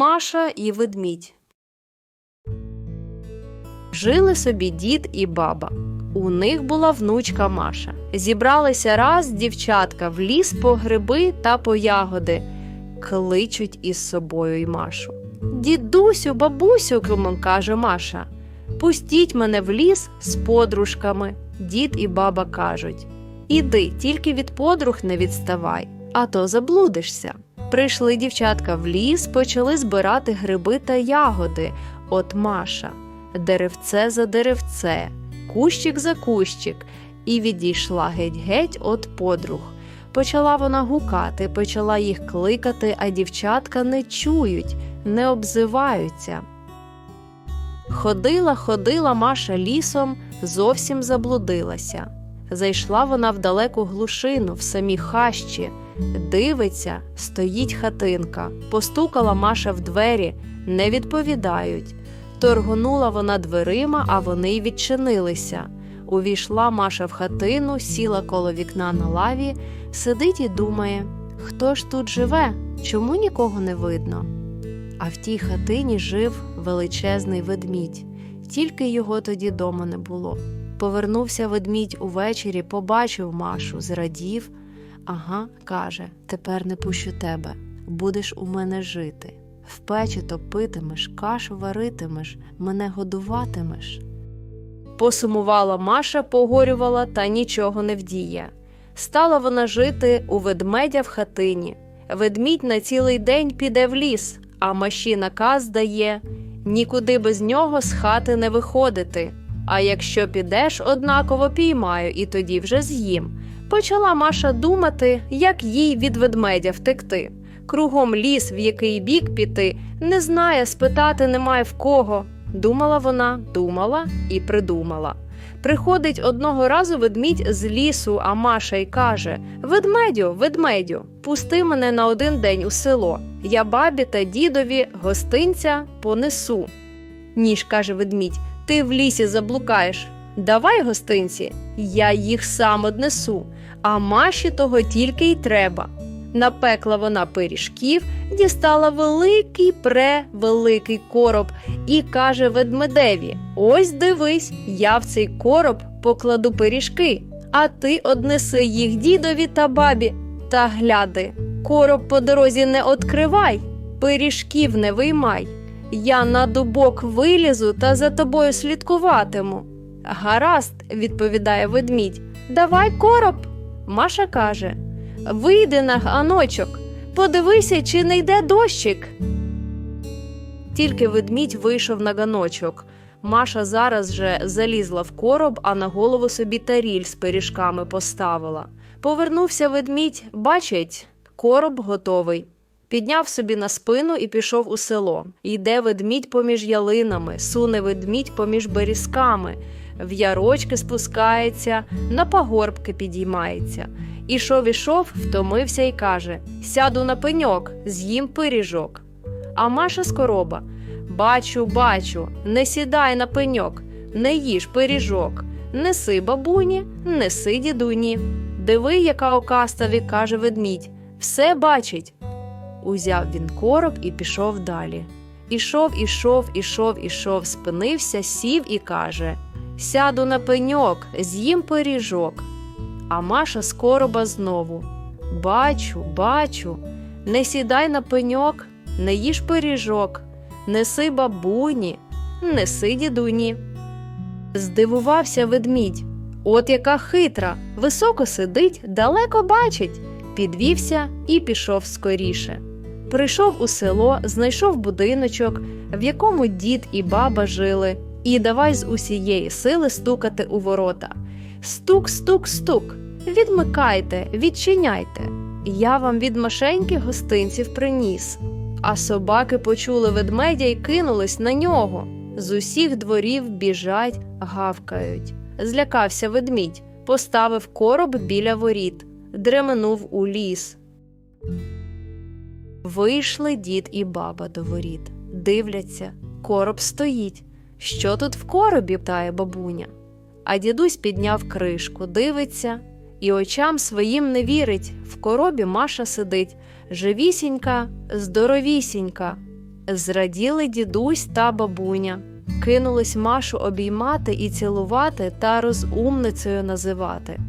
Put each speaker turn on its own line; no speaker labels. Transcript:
Маша і ведмідь. Жили собі дід і баба. У них була внучка Маша. Зібралися раз дівчатка в ліс по гриби та по ягоди. Кличуть із собою й Машу. Дідусю, бабусю, каже Маша. Пустіть мене в ліс з подружками. Дід і баба кажуть: Іди, тільки від подруг не відставай, а то заблудишся. Прийшли дівчатка в ліс, почали збирати гриби та ягоди. От Маша, деревце за деревце, кущик за кущик, і відійшла геть-геть от подруг. Почала вона гукати, почала їх кликати, а дівчатка не чують, не обзиваються. Ходила, ходила Маша лісом, зовсім заблудилася. Зайшла вона в далеку глушину, в самі хащі. Дивиться, стоїть хатинка. Постукала Маша в двері, не відповідають. Торгонула вона дверима, а вони й відчинилися. Увійшла Маша в хатину, сіла коло вікна на лаві, сидить і думає: хто ж тут живе? Чому нікого не видно? А в тій хатині жив величезний ведмідь, тільки його тоді дома не було. Повернувся ведмідь увечері, побачив Машу, зрадів. Ага, каже, тепер не пущу тебе, будеш у мене жити. В печі топитимеш, кашу варитимеш, мене годуватимеш. Посумувала Маша, погорювала, та нічого не вдіє. Стала вона жити у ведмедя в хатині. Ведмідь на цілий день піде в ліс, а Маші наказ дає нікуди без нього з хати не виходити. А якщо підеш, однаково піймаю і тоді вже з'їм. Почала Маша думати, як їй від ведмедя втекти. Кругом ліс, в який бік піти, не знає, спитати немає в кого. Думала вона, думала і придумала. Приходить одного разу ведмідь з лісу, а Маша й каже: Ведмедю, ведмедю, пусти мене на один день у село. Я бабі та дідові гостинця понесу. Ніж, каже ведмідь, ти в лісі заблукаєш. Давай гостинці, я їх сам однесу, а Маші того тільки й треба. Напекла вона пиріжків, дістала великий превеликий короб і каже ведмедеві: Ось дивись, я в цей короб покладу пиріжки, а ти однеси їх дідові та бабі. Та гляди, короб по дорозі не откривай, пиріжків не виймай. Я на дубок вилізу та за тобою слідкуватиму. Гаразд, відповідає ведмідь, давай короб. Маша каже: Вийди на ганочок, подивися, чи не йде дощик. Тільки ведмідь вийшов на ганочок. Маша зараз же залізла в короб, а на голову собі таріль з пиріжками поставила. Повернувся ведмідь, бачить, короб готовий. Підняв собі на спину і пішов у село. Йде ведмідь поміж ялинами, суне ведмідь поміж берізками, в ярочки спускається, на пагорбки підіймається. Ішов, ішов, втомився і каже: Сяду на пеньок, з'їм пиріжок. А Маша з короба Бачу, бачу, не сідай на пеньок, не їж пиріжок, неси бабуні, неси дідуні. Диви, яка окаставі, каже ведмідь, все бачить. Узяв він короб і пішов далі. Ішов, ішов, ішов, ішов, спинився, сів і каже: Сяду на пеньок, з'їм пиріжок. А Маша з короба знову Бачу, бачу, не сідай на пеньок, не їж пиріжок, неси бабуні, неси дідуні. Здивувався ведмідь. От яка хитра, високо сидить, далеко бачить. Підвівся і пішов скоріше. Прийшов у село, знайшов будиночок, в якому дід і баба жили, і давай з усієї сили стукати у ворота. Стук, стук, стук. Відмикайте, відчиняйте. Я вам від машеньки гостинців приніс. А собаки почули ведмедя і кинулись на нього. З усіх дворів біжать, гавкають. Злякався ведмідь, поставив короб біля воріт, дременув у ліс. Вийшли дід і баба до воріт. Дивляться, короб стоїть. Що тут в коробі? питає бабуня. А дідусь підняв кришку, дивиться і очам своїм не вірить. В коробі Маша сидить живісінька, здоровісінька. Зраділи дідусь та бабуня, кинулись Машу обіймати і цілувати та розумницею називати.